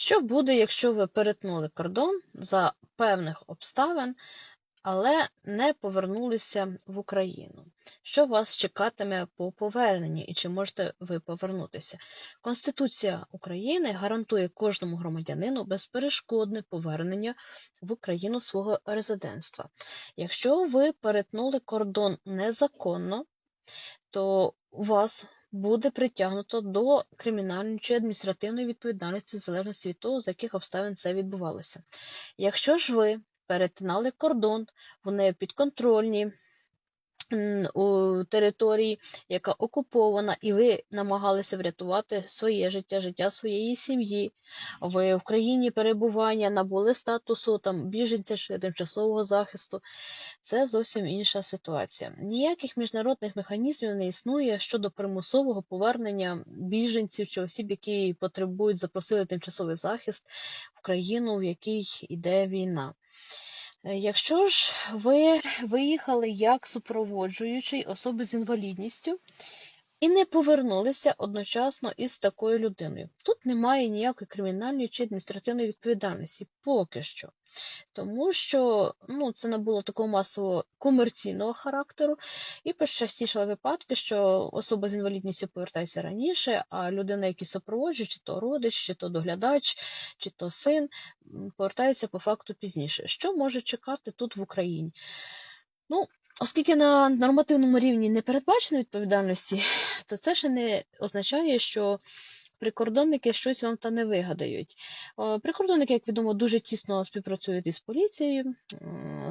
Що буде, якщо ви перетнули кордон за певних обставин, але не повернулися в Україну? Що вас чекатиме по поверненні і чи можете ви повернутися? Конституція України гарантує кожному громадянину безперешкодне повернення в Україну свого резидентства. Якщо ви перетнули кордон незаконно, то вас буде притягнуто до кримінальної чи адміністративної відповідальності в залежності від того, з яких обставин це відбувалося. Якщо ж ви перетинали кордон, вони підконтрольні у території, яка окупована, і ви намагалися врятувати своє життя, життя своєї сім'ї, ви в країні перебування набули статусу там біженця чи тимчасового захисту, це зовсім інша ситуація. Ніяких міжнародних механізмів не існує щодо примусового повернення біженців чи осіб, які потребують запросили тимчасовий захист в країну, в якій йде війна. Е, Якщо ж ви виїхали як супроводжуючий особи з інвалідністю і не повернулися одночасно із такою людиною, тут немає ніякої кримінальної чи адміністративної відповідальності поки що. Тому що ну, це не було такого масового комерційного характеру, і почастішали випадки, що особа з інвалідністю повертається раніше, а людина, яка супроводжує, чи то родич, чи то доглядач, чи то син, повертається по факту пізніше. Що може чекати тут в Україні? Ну, оскільки на нормативному рівні не передбачено відповідальності, то це ще не означає, що прикордонники щось вам та не вигадають. Прикордонники, як відомо, дуже тісно співпрацюють із поліцією.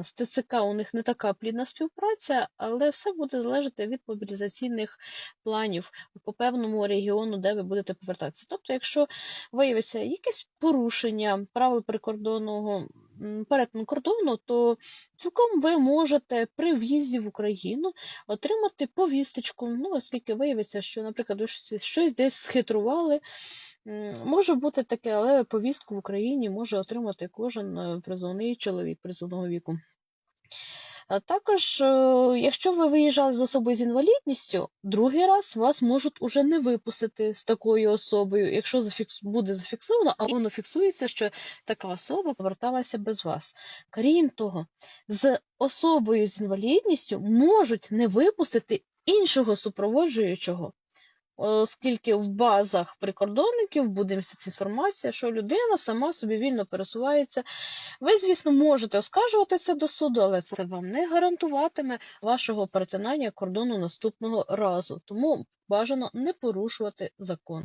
З ТЦК у них не така плідна співпраця, але все буде залежати від мобілізаційних планів по певному регіону, де ви будете повертатися. Тобто, якщо виявиться якесь порушення правил прикордонного м, перетину кордону, то цілком ви можете при в'їзді в Україну отримати повісточку. Ну, оскільки виявиться, що, наприклад, ви щось щось десь схитрували. Може бути таке, але повістку в Україні може отримати кожен е, призовний чоловік призовного віку. Також, е, якщо ви виїжджали з особою з інвалідністю, другий раз вас можуть уже не випустити з такою особою, якщо буде зафіксовано, а воно фіксується, що така особа поверталася без вас. Крім того, з особою з інвалідністю можуть не випустити іншого супроводжуючого, оскільки в базах прикордонників буде міститися інформація, що людина сама собі вільно пересувається. Ви, звісно, можете оскаржувати це до суду, але це вам не гарантуватиме вашого перетинання кордону наступного разу. Тому бажано не порушувати закон.